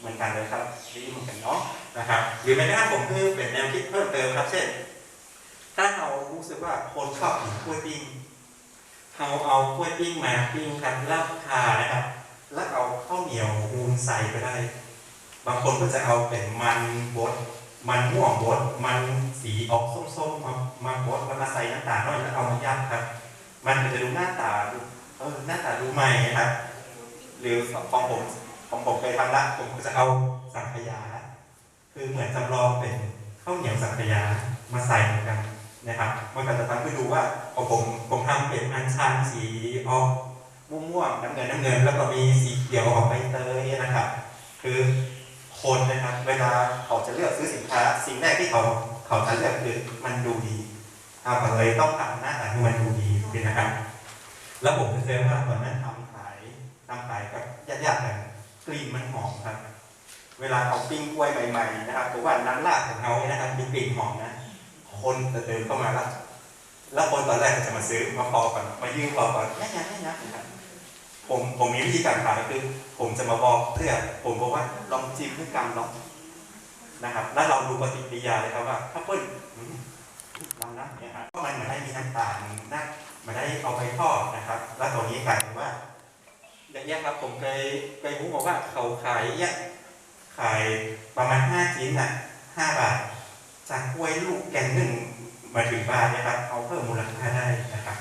เหมือนกันเลยครับดีเหมือนกันเนาะนะครับหรือแม้กระทั่งผมคือเป็นแนวคิดเพิ่มเติมครับ เช่น ถ้าเรารู้สึกว่าคนชอบกินกล้วยปิ้งเราเอากล้วยปิ้งมาปิ้งครับแล้วทานะครับ แล้วเอาข้าวเหนียวมูนใส่ไปได้ บางคนก็จะเอาเป็นมันบดมันม่วงบดมันสีออกส้มๆมามาบดแล้วมาใส่น้ำตาลน้อยแล้วเอามาย่างครับ มันก็จะดูหน้าตาดูเออหน้าตาดูใหม่นะครับ หรือของผม ของผมเคยทำละผมก็จะเอาสังขยา คือเหมือนจำลองเป็นข้าวเหนียวสังขยามาใส่เหมือนกันนะครับมันก็จะทำให้ดูว่าของผมผมทำเป็นอัญชันสีออกม่วงๆน้ำเงินน้ำเงิน แล้วก็มีสีเขียวออกใบเตยนะครับ คือคนนะครับเวลาเขาจะเลือกซื้อสินค้า สิ่งแรกที่เขาเขาจะเลือกคือมันดูดีเอาก็เลยต้องทำหน้าตาให้มันดูดีนะครับ แล้วผมจะเจอว่าตอนนั้นทำขายทำขายกับญาติๆกัน กลิ่นมันหอมครับ เวลาเขาปิ้งกล้วยใหม่ๆนะครับผมว่าน้ำราดของเขาเนี่ยนะครับมีกลิ่นหอมนะ คนจะเดินเข้ามาแล้วแล้วคนตอนแรกจะมาซื้อมาพอก่อนมายืมพอก่อนแย่ๆแย่นะครับผมผมมีวิธีการขายคือ ผมจะมาบอกเพื่อผมบอกว่าลองจิ้มด้วยกันลองนะครับ แล้วเราดูปฏิกิริยาเลยครับว่าถ้าเปิ้ลลองนะเนี่ยครับเพราะมันเหมือนได้มีน้ำตาลนะมันได้เอาไปทอดนะครับ แล้วตัวนี้กลายเป็นว่า อย่างเงี้ยครับผมเคยเคยรู้มาว่าเขาขายเนี่ยขายประมาณห้าชิ้นน่ะห้าบาทจากกล้วยลูกแกนหนึ่งมาถึงบ้านเนะครับเอาเพิ่มมูลค่าได้นะครับ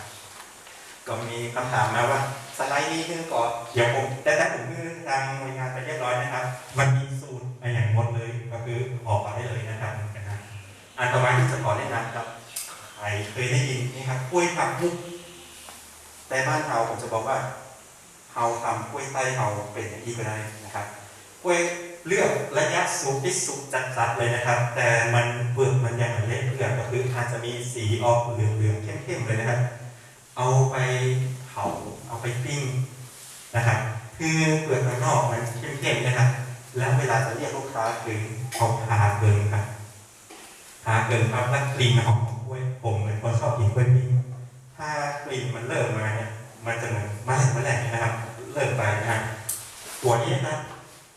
ก็มีคำถามมาว่าสไลด์นี้คือก่อนเดี๋ยวผมแต่ถ้าผมคือทางหน่วยงานไปเรียบร้อยนะครับ มันมีสูตรมาอย่างหมดเลยก็คือออกมาได้เลยนะครับนะอันต่อมาที่จะขอแนะนำครับใครเคยได้ยินนี่ครับกล้วยผักมุกแต่บ้านเราผมจะบอกว่า เราทำกล้วยไส้เราเป็นอย่างนี้ก็ได้นะครับกล้วยเลือกระยะสุกที่สุกจัดๆเลยนะครับ แต่มันเปลือกมันยังเละเปลือกก็คืออาจจะมีสีออกเหลืองๆเข้มๆเลยนะครับ เอาไปเผาเอาไปปิ้งนะครับคือเปลือกข้างนอกมันเข้มๆนะครับ แล้วเวลาจะเรียกลูกค้าคือเอาทาเกินครับทาเกินครับแล้วกลิ่นหอมของกล้วยผมเป็นคนชอบกินกล้วยปิ้งถ้ากลิ่นมันเริ่มมาเนี่ย มันจะเหมือนแมลงแมลงนะครับ เริ่มไปนะครับตัวนี้นะครับ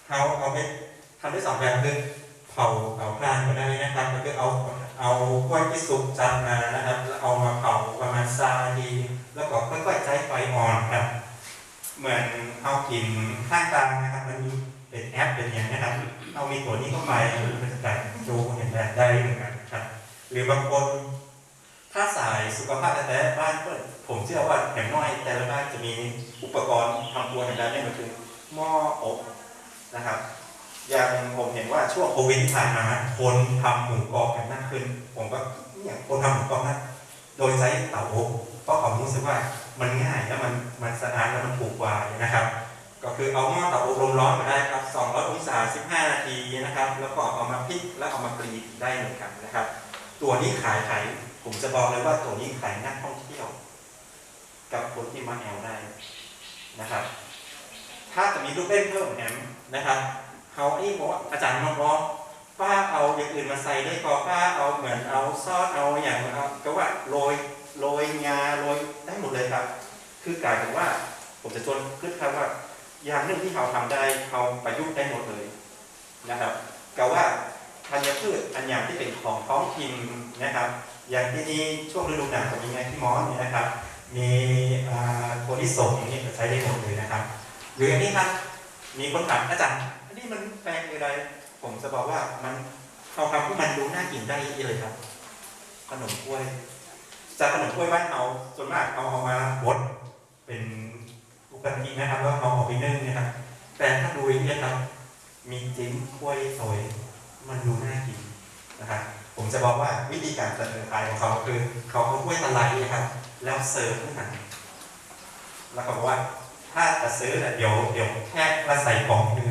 เขาเอาไปทำได้สองแบบคือเผาเผาพลานก็ได้นะครับก็คือเอาเอากล้วยที่สุกจัดมานะครับแล้วเอามาเผาประมาณซาทีแล้วก็ค่อยๆใช้ไฟอ่อนครับเหมือนเอากินข้างกลางนะครับมันมีเป็นแอปเป็นอย่างนี้นะครับเอามีตัวนี้เข้าไปมันจะการดูเห็นแบบได้เหมือนกันครับ หรือบางคน ถ้าสายสุขภาพแต่บ้านเปิดผมเชื่อว่าอย่างน้อยแต่ละบ้านจะมีอุปกรณ์ทำครัวในร้านนี่ก็คือหม้ออบนะครับอย่างผมเห็นว่าช่วงโควิดผ่านมาคนทำหมูกรอบกันมากขึ้น ผมก็อย่างคนทำหมูกรอบนะโดยใช้เตาอบเพราะผมรู้สึกว่ามันง่ายแล้วมันมันสะอาดแล้วมันถูกกว่านะครับ ก็คือเอาหม้อเตาอบลมร้อนมาได้ครับ 200 องศา 15 นาทีนะครับ แล้วก็เอามาพลิกแล้วเอามากรีดได้เหมือนกันนะครับ ตัวนี้ขายขาย ผมจะบอกเลยว่าตัวนี้ขายนักท่องเที่ยว กับคนที่มาแอลได้นะครับ ถ้าจะมีลูกเล่นเพิ่มแอมนะครับเขาไอ้บอกอาจารย์น้องร้องป้าเอาอย่างอื่นมาใส่ได้ก็ป้าเอาเหมือนเอาซอสเอาอย่างเอาก็ว่าโรยโรยงาโรยได้หมดเลยครับ คือกลายเป็นว่าผมจะชวนขึ้นครับว่า อย่างหนึ่งที่เขาทำได้เขาประยุกต์ได้หมดเลยนะครับก็ว่าธัญพืชอันอย่างที่เป็นของท้องถิ่นนะครับ อย่างที่นี่ช่วงฤดูหนาวจะมีไงที่มอสเนี่ยนะครับ มีอ่าโพลิสงนี่ก็ใช้ได้หมดเลยนะครับ หรืออันนี้ครับ มีคนถามอาจารย์อันนี้มันแปลงอะไร ผมจะบอกว่ามันเอาคำที่มันดูน่ากินได้เลยครับ ขนมกล้วย จากขนมกล้วยบ้านเราส่วนมากเอาเอามาบดเป็นอุปนินะครับแล้วเอาออกไปนึ่งนะครับ แต่ถ้าดูอย่างนี้ครับ มีจิ้มกล้วยสวยมันดูน่ากินนะครับ ผม จะบอกว่าวิธีการเสนอขายของเขาคือ เขาเอากล้วยตะไลนะครับ แล้วเสิร์ฟขึ้นมาแล้วก็บอกว่าถ้าจะซื้อเนี่ยเดี๋ยวเดี๋ยวแค่มาใส่กล่องนึง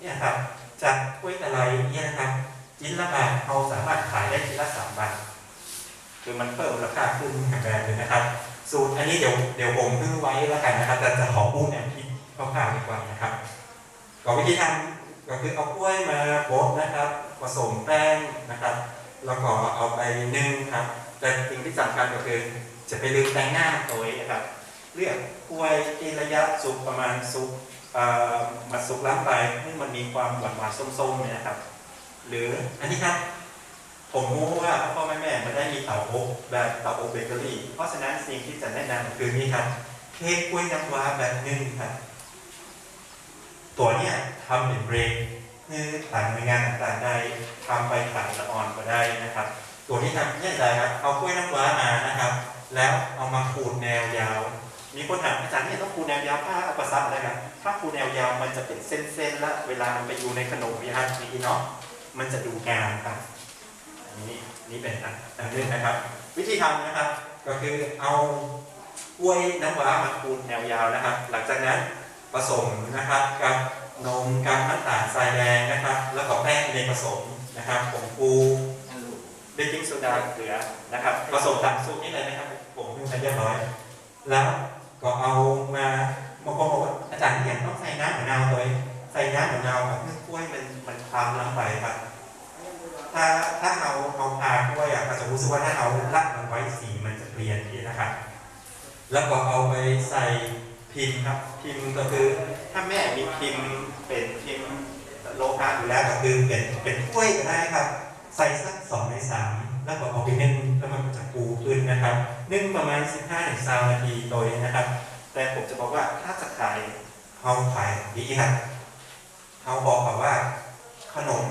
เนี่ยครับจากกล้วยตะไลเนี่ยนะครับชิ้นละบาทเราสามารถขายได้ชิ้นละสามบาทคือมันเพิ่มมูลค่าขึ้นอย่างแรงเลยนะครับ สูตรอันนี้เดี๋ยวเดี๋ยวผมซื้อไว้แล้วกันนะครับแต่จะขอพูดแนวคิดคร่าวๆดีกว่านะครับก็วิธีทำก็คือเอากล้วยมาบดนะครับผสมแป้งนะครับ แล้วก็เอาไปนึ่งครับ แต่สิ่งที่สำคัญก็คือ จะไปลืมแต่งหน้าตัวเองนะครับ เลือกกล้วยที่ระยะสุกประมาณสุกมันสุกล้ำไปให้มันมีความหวานหวานๆส้มๆเนี่ยนะครับ หรืออันนี้ครับ ผมรู้ว่าพ่อแม่แม่ไม่ได้มีเต่าอบแบบเต่าอบเบเกอรี่ เพราะฉะนั้นสิ่งที่จะแนะนำคือนี่ครับเค้กกล้วยน้ำว้าแบบนึ่งครับ ตัวเนี้ยทำเป็นเบรก คือต่างหน่วยงานต่างๆได้ทำไปต่างละอ่อนก็ได้นะครับ ตัวนี้ทำเนี่ยได้ครับเอากล้วยน้ำว้ามานะครับ แล้วเอามาขูดแนวยาว มีคนถามอาจารย์เนี่ยต้องขูดแนวยาวผ้าเอาประซับอะไรครับถ้าขูดแนวยาวมันจะเป็นเส้นๆและเวลามันไปอยู่ในขนมวิหารนี้เนาะมันจะดูงามครับอันนี้นี่เป็นอันอันหนึงนะครับ วิธีทำนะครับ ก็คือเอากล้วยน้ำว้ามาขูดแนวยาวนะครับ หลังจากนั้นผสมนะครับกับ นมกับน้ำตาลทรายแดงนะครับ แล้วก็แป้งในผสมนะครับผงฟูเบกกิ้งโซดาเกลือนะครับผสมตามสูตรนี้เลยนะครับผมเพิ่งใช้เรียบร้อย แล้วก็เอามาบางคนบอกว่าอาจารย์เนี่ยต้องใส่น้ำมะนาวเลยใส่น้ำมะนาวแบบเพื่อกล้วยมันมันคล้ำล้ำไปครับถ้าถ้าเราเอาพากล้วยอะก็จะรู้สึกว่าถ้าเราลักมันไว้สีมันจะเปลี่ยนทีนะครับแล้วก็เอาไปใส่ พิมพ์ครับพิมพ์ก็คือถ้าแม่มีพิมพ์เป็นพิมพ์โลหะอยู่แล้วก็คือเป็นเป็นกล้วยก็ได้ครับ ใส่สักสองในสามแล้วก็เอาไปนึ่งแล้วมันก็จะฟูขึ้นนะครับนึ่งประมาณ 15ถึง3นาทีโดยนะครับ แต่ผมจะบอกว่าถ้าจะขายเขาขายดีครับเขาบอกแบบว่าขนม